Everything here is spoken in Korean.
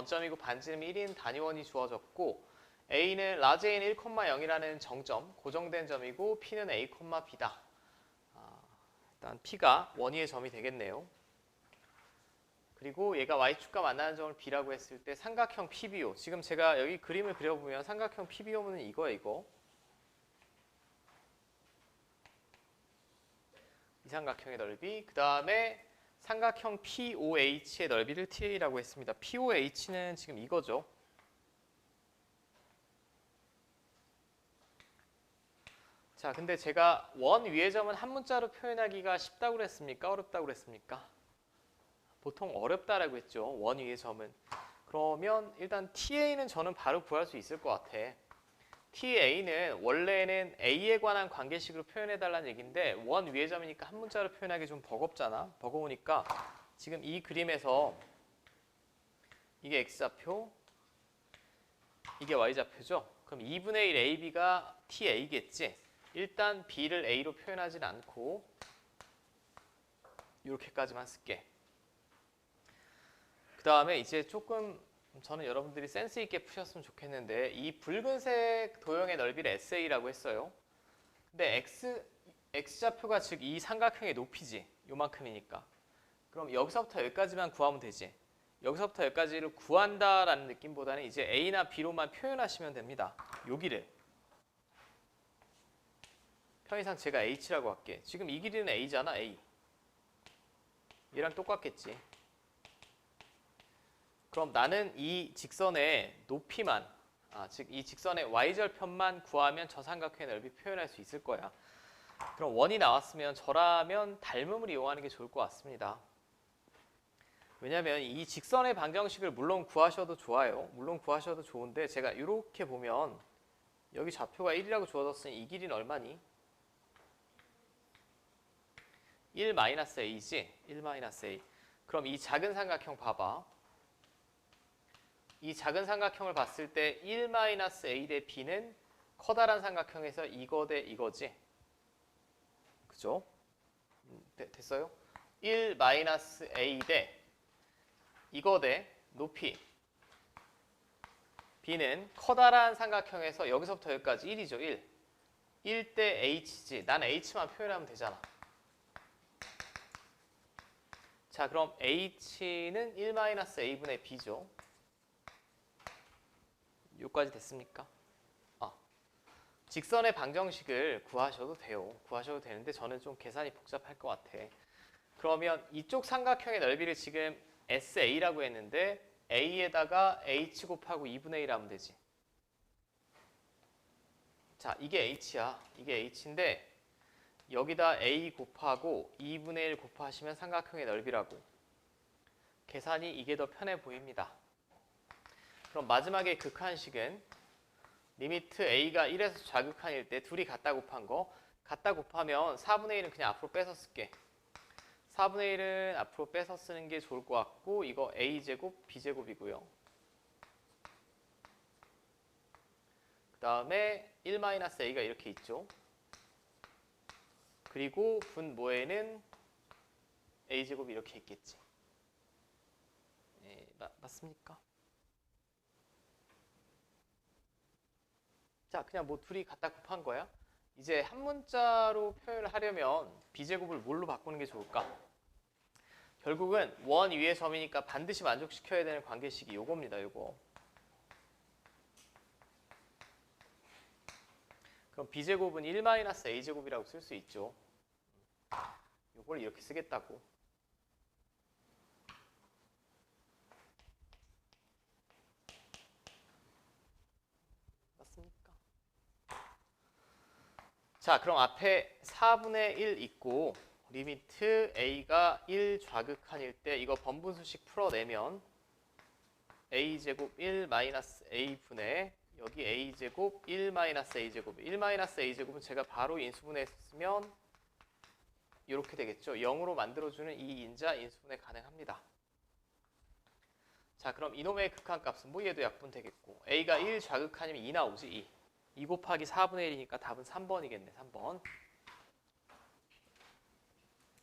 원점이고 반지름 1인 단위원이 주어졌고 A는 A는 1,0이라는 정점, 고정된 점이고 P는 A, B다. 아, 일단 P가 원위의 점이 되겠네요. 그리고 얘가 Y축과 만나는 점을 B라고 했을 때 삼각형 PBO. 지금 제가 여기 그림을 그려보면 삼각형 PBO는 이거예요, 이거. 이 삼각형의 넓이. 그 다음에 삼각형 POH의 넓이를 TA라고 했습니다. POH는 지금 이거죠. 자, 근데 제가 원 위의 점은 한 문자로 표현하기가 쉽다고 그랬습니까? 어렵다고 그랬습니까? 보통 어렵다라고 했죠. 원 위의 점은. 그러면 일단 TA는 저는 바로 구할 수 있을 것 같아. TA는 원래는 A에 관한 관계식으로 표현해 달라는 얘기인데 원 위의 점이니까 한 문자로 표현하기 좀 버겁잖아. 버거우니까 지금 이 그림에서 이게 X좌표, 이게 Y좌표죠. 그럼 2분의 1 AB가 TA겠지. 일단 B를 A로 표현하진 않고 이렇게까지만 쓸게. 그 다음에 이제 조금 저는 여러분들이 센스 있게 푸셨으면 좋겠는데 이 붉은색 도형의 넓이를 SA라고 했어요. 근데 X, X좌표가 즉 이 삼각형의 높이지. 요만큼이니까. 그럼 여기서부터 여기까지만 구하면 되지. 여기서부터 여기까지를 구한다라는 느낌보다는 이제 A나 B로만 표현하시면 됩니다. 여기를. 편의상 제가 H라고 할게. 지금 이 길이는 A잖아, A. 얘랑 똑같겠지. 그럼 나는 이 직선의 높이만, 아, 즉 이 직선의 y절편만 구하면 저 삼각형의 넓이 표현할 수 있을 거야. 그럼 원이 나왔으면 저라면 닮음을 이용하는 게 좋을 것 같습니다. 왜냐하면 이 직선의 방정식을 물론 구하셔도 좋아요. 물론 구하셔도 좋은데 제가 이렇게 보면 여기 좌표가 1이라고 주어졌으니 이 길이는 얼마니? 1-a지? 1-a. 그럼 이 작은 삼각형 봐봐. 이 작은 삼각형을 봤을 때 1-a 대 b는 커다란 삼각형에서 이거 대 이거지. 그죠? 음, 되- 됐어요? 1-a 대 이거 대 높이 b는 커다란 삼각형에서 여기서부터 여기까지 1이죠. 1. 1 대 h지. 난 h만 표현하면 되잖아. 자, 그럼 h는 1-a분의 b죠. 여기까지 됐습니까? 아, 직선의 방정식을 구하셔도 돼요. 구하셔도 되는데 저는 좀 계산이 복잡할 것 같아. 그러면 이쪽 삼각형의 넓이를 지금 SA라고 했는데 A에다가 H 곱하고 2분의 1 하면 되지. 자, 이게 H야. 이게 H인데 여기다 A 곱하고 2분의 1 곱하시면 삼각형의 넓이라고. 계산이 이게 더 편해 보입니다. 그럼 마지막에 극한식은 리미트 a가 1에서 좌극한일 때 둘이 같다 곱한 거. 같다 곱하면 4분의 1은 그냥 앞으로 빼서 쓸게. 4분의 1은 앞으로 빼서 쓰는 게 좋을 것 같고 이거 a제곱 b제곱이고요. 그 다음에 1-a가 이렇게 있죠. 그리고 분모에는 a제곱이 이렇게 있겠지. 네, 마- 맞습니까? 자, 그냥 뭐 둘이 갖다 곱한 거야. 이제 한 문자로 표현을 하려면 b제곱을 뭘로 바꾸는 게 좋을까? 결국은 원 위의 점이니까 반드시 만족시켜야 되는 관계식이 요겁니다. 요거. 그럼 b제곱은 1-a제곱이라고 쓸 수 있죠. 요걸 이렇게 쓰겠다고. 맞습니까? 자, 그럼 앞에 4분의 1 있고 리미트 a가 1 좌극한일 때 이거 번분수식 풀어내면 a제곱 1 마이너스 a분의 여기 a제곱 1 마이너스 a제곱 1 마이너스 a제곱은 제가 바로 인수분해했으면 이렇게 되겠죠. 0으로 만들어주는 이 인자 인수분해 가능합니다. 자 그럼 이놈의 극한값은 뭐 얘도 약분 되겠고 a가 1 좌극한이면 2 나오지 2. 2 곱하기 4분의 1이니까 답은 3번이겠네 3번